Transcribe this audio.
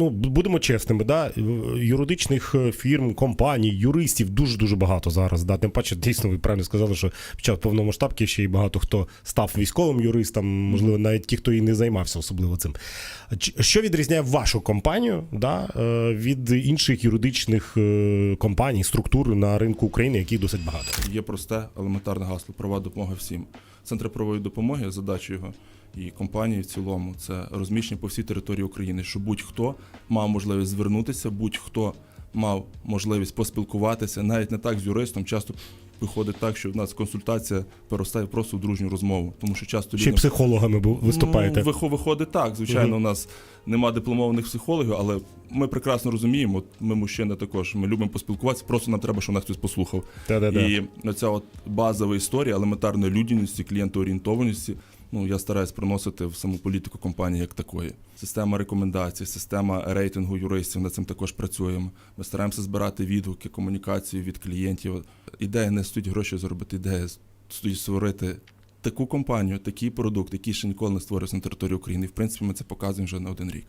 ну будемо чесними, да, юридичних е, фірм, компаній, юристів дуже дуже багато зараз. Да. Тим паче, дійсно, ви правильно сказали, що під час повномасштабки ще й багато хто став військовим юристом, можливо, навіть ті, хто і не займався особливо цим. Що відрізняє вашу компанію да, е, від інших юридичних е, компаній, структур на ринку України, яких досить багато? Є просте елементарне гасло права допомога всім. Центр правової допомоги, задача його і компанії в цілому це розміщення по всій території України, щоб будь-хто мав можливість звернутися, будь-хто мав можливість поспілкуватися, навіть не так з юристом. Часто виходить так, що в нас консультація переростає просто в дружню розмову, тому що часто Чи психологами бу- виступаєте? Ну, вихо- виходить так. Звичайно, у нас нема дипломованих психологів, але ми прекрасно розуміємо. От ми мужчини також. Ми любимо поспілкуватися. Просто нам треба, щоб нас хтось послухав. Та-да-да. І оця от базова історія елементарної людяності, клієнтоорієнтованості. Ну я стараюсь приносити в саму політику компанії як такої. Система рекомендацій, система рейтингу юристів. Над цим також працюємо. Ми стараємося збирати відгуки, комунікацію від клієнтів. Ідея не стоїть гроші заробити, ідея стоїть створити таку компанію, такий продукт, який ще ніколи не створився на території України. В принципі, ми це показуємо вже на один рік.